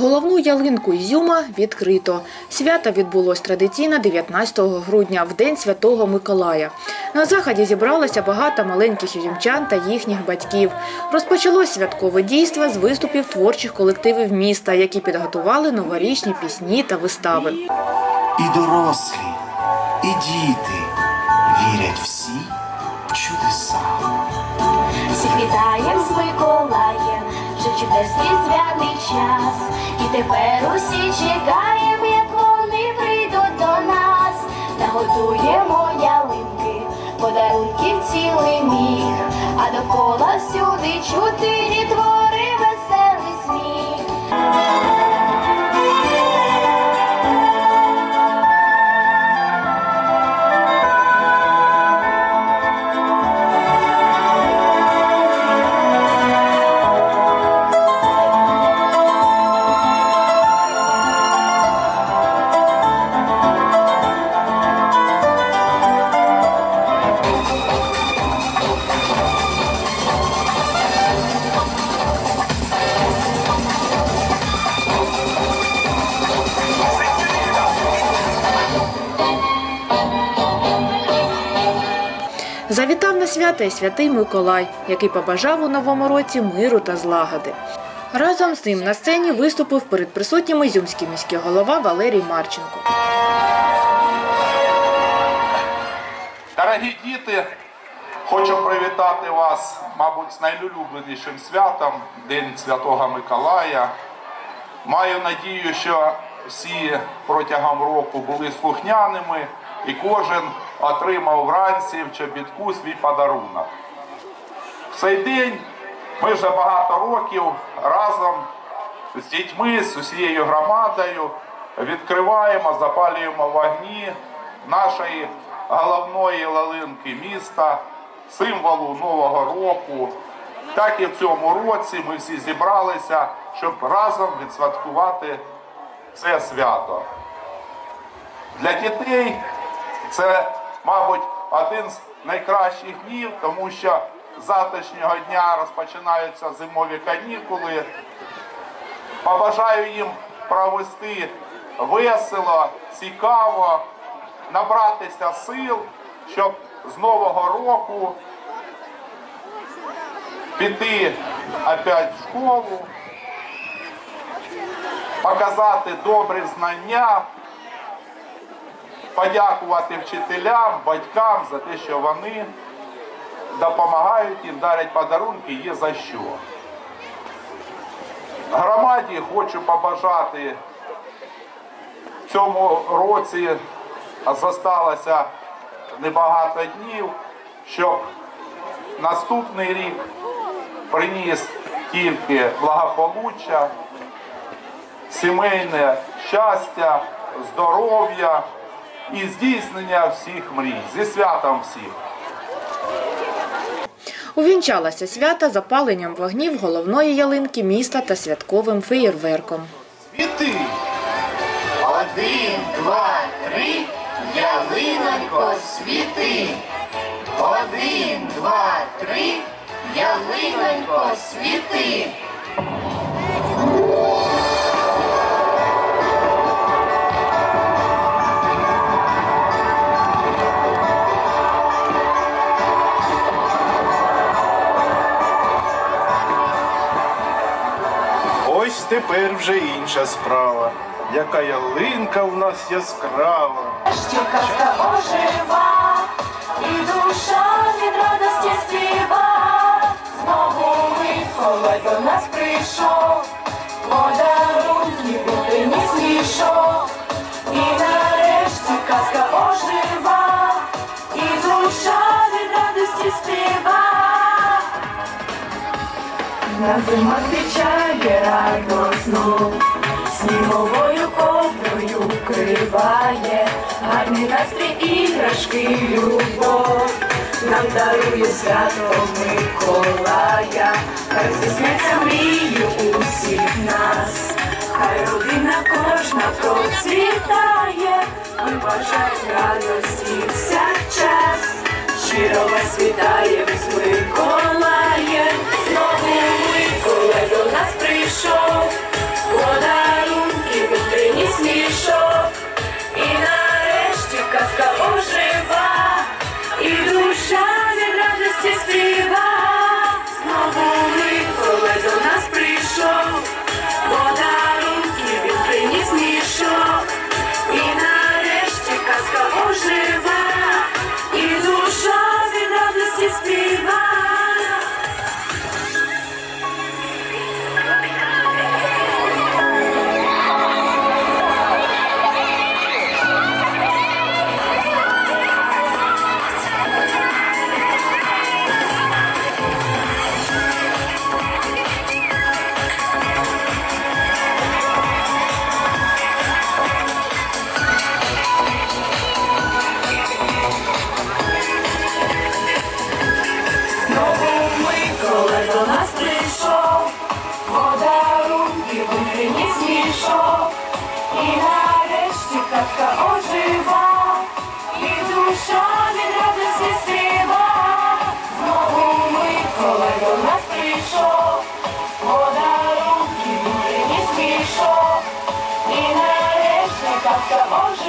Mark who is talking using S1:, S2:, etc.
S1: Головну ялинку Ізюма відкрито. Свято відбулось традиційно 19 грудня, в день Святого Миколая. На заході зібралося багато маленьких ізюмчан та їхніх батьків. Розпочалось святкове дійство з виступів творчих колективів міста, які підготували новорічні пісні та вистави.
S2: І дорослі, і діти вірять всі в чудеса.
S3: Всіх вітаєм з Миколаєм, вже чудесний звяний час. І тепер усі чекаємо, як вони прийдуть до нас. Наготуємо ялинки, подарунків цілий міг, а довкола всюди чути веселий
S1: Завітав на свято і святий Миколай, який побажав у новому році миру та злагоди. Разом з ним на сцені виступив перед присутніми ізюмський міський голова Валерій Марченко.
S4: Дорогі діти, хочу привітати вас, мабуть, з найулюбленішим святом День Святого Миколая. Маю надію, що всі протягом року були слухняними і кожен отримав вранці в чобітку свій подарунок. В цей день ми вже багато років разом з дітьми, з усією громадою відкриваємо, запалюємо вогні нашої головної лалинки міста, символу Нового року. Так і в цьому році ми всі зібралися, щоб разом відсвяткувати це свято. Для дітей це, мабуть, один з найкращих днів, тому що з завтрашнього дня розпочинаються зимові канікули. Побажаю їм провести весело, цікаво, набратися сил, щоб з Нового року піти опять в школу, показати добрі знання, подякувати вчителям, батькам за те, що вони допомагають їм, дарять подарунки, є за що. Громаді хочу побажати в цьому році зосталося небагато днів, щоб наступний рік приніс тільки благополуччя, сімейне щастя, здоров'я і здійснення всіх мрій. Зі святом всіх!
S1: Увінчалося свято запаленням вогнів головної ялинки міста та святковим феєрверком.
S2: Світи! Один, два, три, ялинонько, світи! Один, два, три, ялинонько, світи!
S5: Ось тепер вже інша справа. Яка ялинка в нас яскрава.
S3: Що ожива, і душа від радості співа. Знову Миколай до нас прийшов, На зима зустрічає радосно, сніговою ковдрою вкриває, гарний настрій іграшки любов, нам дарує свято Миколая, хай здійсняться мрії усіх нас, хай родина кожна процвітає, ми бажаємо радості всякчас, щиро вас вітає Миколаєм, Миколай нас прийшов, пішов, і нарешті казка ожива, і душа від радості співа. Знову ми коли до нас прийшов, подарунки він приніс пішов, і нарешті казка ожива.